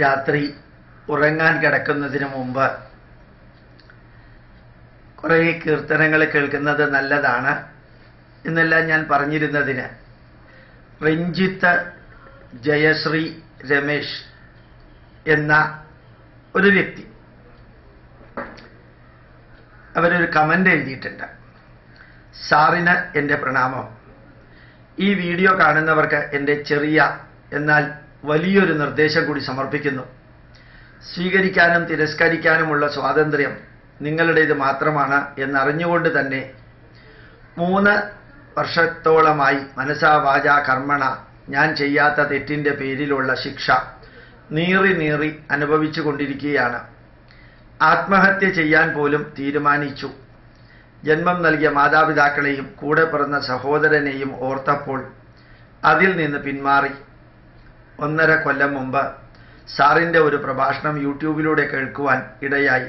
രാത്രി ഉറങ്ങാൻ കിടക്കുന്നതിന് മുമ്പ് കുറേ കീർത്തനങ്ങൾ കേൾക്കുന്നത് നല്ലതാണ് എന്നെല്ലാം ഞാൻ പറഞ്ഞിരുന്നതിന്. രഞ്ജിത്ത് ജയശ്രീ രമേശ് എന്ന ഒരു വ്യക്തി. അവരൊരു കമന്റ് എഴുതിയിട്ടുണ്ട്. സാറിന് എന്റെ പ്രണാമം. ഈ വീഡിയോ കാണുന്നവർക്ക് എന്റെ ചെറിയ എന്നാൽ വലിയൊരു നിർദ്ദേശം കൂടി സമർപ്പിക്കുന്നു. സ്വീകരിക്കാനും തിരസ്കരിക്കാനുമുള്ള സ്വാതന്ത്ര്യം നിങ്ങളുടേത് മാത്രമാണ് എന്നറിഞ്ഞുകൊണ്ട് തന്നെ മൂന്ന് വർഷത്തോളമായി മനസാ വാച കർമ്മണ ഞാൻ ചെയ്യാത്ത തെറ്റിന്റെ പേരിലുള്ള ശിക്ഷ നീറി നീറി അനുഭവിച്ചു കൊണ്ടിരിക്കുകയാണ് ആത്മഹത്യ ചെയ്യാൻ പോലും തീരുമാനിച്ചു. ജന്മം നൽകിയ മാതാപിതാക്കളെയും കൂടെ പിറന്ന സഹോദരനെയും ഓർത്തപ്പോൾ അതിൽ നിന്ന് പിന്മാറി. ഒന്നര കൊല്ലം മുമ്പ് സാറിന്റെ ഒരു പ്രഭാഷണം യൂട്യൂബിലൂടെ കേൾക്കുവാൻ ഇടയായി.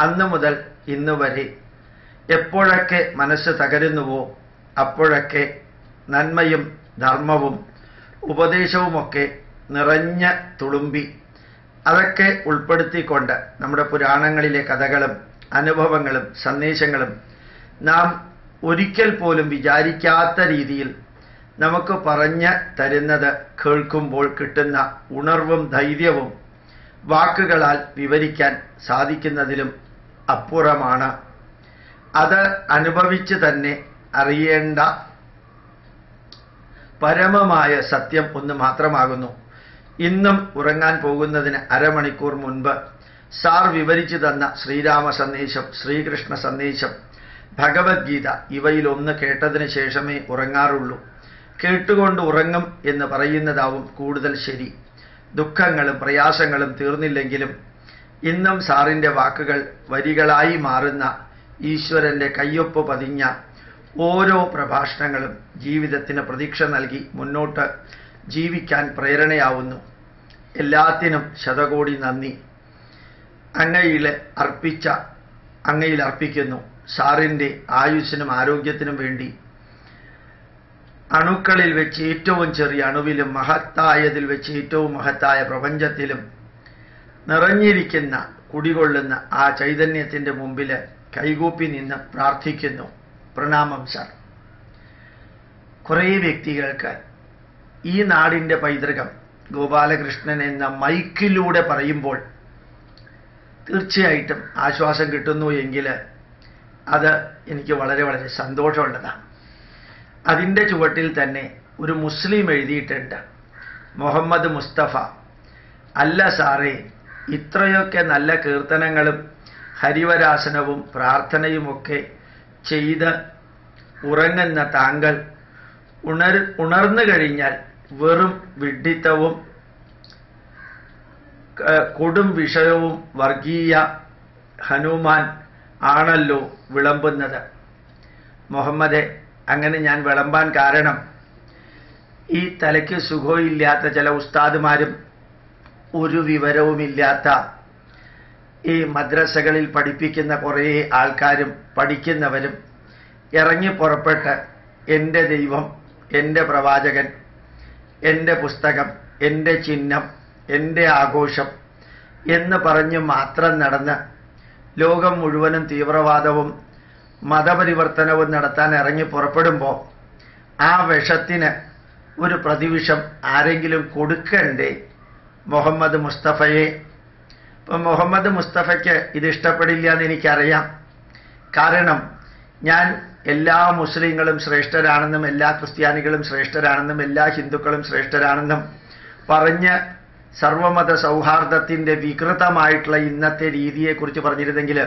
അന്നു മുതൽ ഇന്ന് വരെ എപ്പോഴൊക്കെ മനസ്സ് തകരുന്നുവോ അപ്പോഴൊക്കെ നന്മയും ധർമ്മവും ഉപദേശവുമൊക്കെ നിറഞ്ഞ തുളുമ്പി അതൊക്കെ ഉൾപ്പെടുത്തിക്കൊണ്ട് നമ്മുടെ പുരാണങ്ങളിലെ കഥകളും അനുഭവങ്ങളും സന്ദേശങ്ങളും നാം ഒരിക്കൽ പോലും വിചാരിക്കാത്ത രീതിയിൽ നമുക്ക് പറഞ്ഞ് തരുന്നത് കേൾക്കുമ്പോൾ കിട്ടുന്ന ഉണർവും ധൈര്യവും വാക്കുകളാൽ വിവരിക്കാൻ സാധിക്കുന്നതിലും അപ്പുറമാണ്. അത് അനുഭവിച്ച് തന്നെ അറിയേണ്ട പരമമായ സത്യം ഒന്ന് മാത്രമാകുന്നു. ഇന്നും ഉറങ്ങാൻ പോകുന്നതിന് അരമണിക്കൂർ മുൻപ് സാർ വിവരിച്ചു തന്ന ശ്രീരാമ സന്ദേശം ശ്രീകൃഷ്ണ സന്ദേശം ഭഗവത്ഗീത ഇവയിലൊന്ന് കേട്ടതിന് ശേഷമേ ഉറങ്ങാറുള്ളൂ. കേട്ടുകൊണ്ട് ഉറങ്ങും എന്ന് പറയുന്നതാവും കൂടുതൽ ശരി. ദുഃഖങ്ങളും പ്രയാസങ്ങളും തീർന്നില്ലെങ്കിലും ഇന്നും സാറിന്റെ വാക്കുകൾ വരികളായി മാറുന്ന ഈശ്വരന്റെ കയ്യൊപ്പ് പതിഞ്ഞ ഓരോ പ്രഭാഷണങ്ങളും ജീവിതത്തിന് പ്രതീക്ഷ നൽകി മുന്നോട്ട് ജീവിക്കാൻ പ്രേരണയാവുന്നു. എല്ലാത്തിനും ശതകോടി നന്ദി. അങ്ങയിൽ അർപ്പിച്ച അങ്ങയിൽ അർപ്പിക്കുന്നു സാറിന്റെ ആയുസ്സിനും ആരോഗ്യത്തിനും വേണ്ടി അണുക്കളിൽ വെച്ച് ഏറ്റവും ചെറിയ അണുവിലും മഹത്തായതിൽ വെച്ച് ഏറ്റവും മഹത്തായ പ്രപഞ്ചത്തിലും നിറഞ്ഞിരിക്കുന്ന കുടികൊള്ളുന്ന ആ ചൈതന്യത്തിന്റെ മുമ്പിൽ കൈകൂപ്പി നിന്ന് പ്രാർത്ഥിക്കുന്നു. പ്രണാമം സർ. കുറേ വ്യക്തികൾക്ക് ഈ നാടിന്റെ പൈതൃകം ഗോപാലകൃഷ്ണൻ എന്ന മൈക്കിലൂടെ പറയുമ്പോൾ തീർച്ചയായിട്ടും ആശ്വാസം കിട്ടുന്നു എങ്കിൽ അത് എനിക്ക് വളരെ വളരെ സന്തോഷമുള്ളതാണ്. അതിന്റെ ചുവട്ടിൽ തന്നെ ഒരു മുസ്ലിം എഴുതിയിട്ടുണ്ട്. മുഹമ്മദ് മുസ്തഫ. അല്ല സാറേ ഇത്രയൊക്കെ നല്ല കീർത്തനങ്ങളും ഹരിവരാസനവും പ്രാർത്ഥനയുമൊക്കെ ചെയ്ത് ഉറങ്ങുന്ന താങ്കൾ ഉണർ ഉണർന്നു കഴിഞ്ഞാൽ വെറും വിഡ്ഢിത്തവും കൊടും വിഷയവും വർഗീയ ഹനുമാൻ ആണല്ലോ വിളമ്പുന്നത്. മുഹമ്മദെ അങ്ങനെ ഞാൻ വിളമ്പാൻ കാരണം ഈ തലയ്ക്ക് സുഖമില്ലാത്ത ചില ഉസ്താദുമാരും ഒരു വിവരവുമില്ലാത്ത ഈ മദ്രസകളിൽ പഠിപ്പിക്കുന്ന കുറേ ആൾക്കാരും പഠിക്കുന്നവരും ഇറങ്ങി പുറപ്പെട്ട് എന്റെ ദൈവം എന്റെ പ്രവാചകൻ എന്റെ പുസ്തകം എന്റെ ചിഹ്നം എന്റെ ആഘോഷം എന്ന് പറഞ്ഞ് മാത്രം നടന്ന് ലോകം മുഴുവനും തീവ്രവാദവും മതപരിവർത്തനവും നടത്താൻ ഇറങ്ങി പുറപ്പെടുമ്പോൾ ആ വിഷത്തിന് ഒരു പ്രതിവിഷം ആരെങ്കിലും കൊടുക്കണ്ടേ? മുഹമ്മദ് മുസ്തഫയെ. ഇപ്പം മുഹമ്മദ് മുസ്തഫയ്ക്ക് ഇത് ഇഷ്ടപ്പെടില്ല എന്ന് എനിക്കറിയാം. കാരണം ഞാൻ എല്ലാ മുസ്ലിങ്ങളും ശ്രേഷ്ഠരാണെന്നും എല്ലാ ക്രിസ്ത്യാനികളും ശ്രേഷ്ഠരാണെന്നും എല്ലാ ഹിന്ദുക്കളും ശ്രേഷ്ഠരാണെന്നും പറഞ്ഞ് സർവമത സൗഹാർദ്ദത്തിന്റെ വികൃതമായിട്ടുള്ള ഇന്നത്തെ രീതിയെക്കുറിച്ച് പറഞ്ഞിരുന്നെങ്കിൽ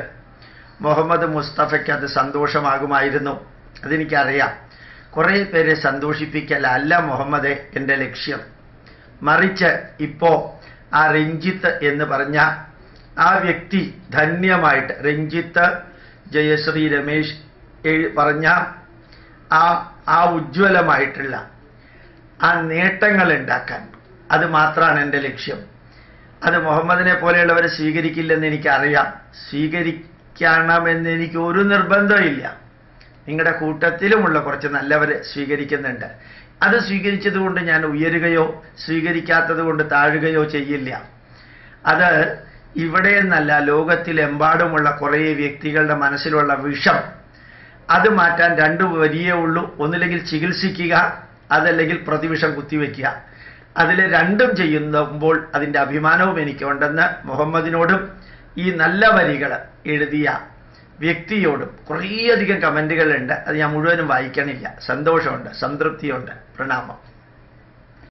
മുഹമ്മദ് മുസ്തഫയ്ക്ക് അത് സന്തോഷമാകുമായിരുന്നു. അതെനിക്കറിയാം. കുറേ പേരെ സന്തോഷിപ്പിക്കലല്ല മുഹമ്മദ് എന്റെ ലക്ഷ്യം. മറിച്ച് ഇപ്പോൾ ആ രഞ്ജിത്ത് എന്ന് പറഞ്ഞ ആ വ്യക്തി ധന്യമായിട്ട് രഞ്ജിത്ത് ജയശ്രീ രമേശ് പറഞ്ഞ ആ ആ ഉജ്ജ്വലമായിട്ടുള്ള ആ നേട്ടങ്ങൾ ഉണ്ടാക്കാൻ അത് മാത്രമാണ് എന്റെ ലക്ഷ്യം. അത് മുഹമ്മദിനെ പോലെയുള്ളവരെ സ്വീകരിക്കില്ലെന്ന് എനിക്കറിയാം. സ്വീകരിക്കണമെന്ന് എനിക്ക് ഒരു നിർബന്ധമില്ല നിങ്ങളുടെ കൂട്ടത്തിലുമുള്ള കുറച്ച് നല്ലവരെ സ്വീകരിക്കുന്നുണ്ട്. അത് സ്വീകരിച്ചതുകൊണ്ട് ഞാൻ ഉയരുകയോ സ്വീകരിക്കാത്തത് കൊണ്ട് താഴുകയോ ചെയ്യില്ല. അത് ഇവിടെ എന്നല്ല ലോകത്തിലെമ്പാടുമുള്ള കുറേ വ്യക്തികളുടെ മനസ്സിലുള്ള വിഷം. അത് മാറ്റാൻ രണ്ടു വരിയേ ഉള്ളൂ. ഒന്നില്ലെങ്കിൽ ചികിത്സിക്കുക അതല്ലെങ്കിൽ പ്രതിവിഷം കുത്തിവെക്കുക അതിൽ രണ്ടും ചെയ്യുമ്പോൾ അതിന്റെ അഭിമാനവും എനിക്കുണ്ടെന്ന് മുഹമ്മദിനോടും ഈ നല്ല വരികൾ എഴുതിയ വ്യക്തിയോടും കുറേയധികം കമന്റുകളുണ്ട് അത് ഞാൻ മുഴുവനും വായിക്കണില്ല. സന്തോഷമുണ്ട്. സംതൃപ്തിയുണ്ട്. പ്രണാമം.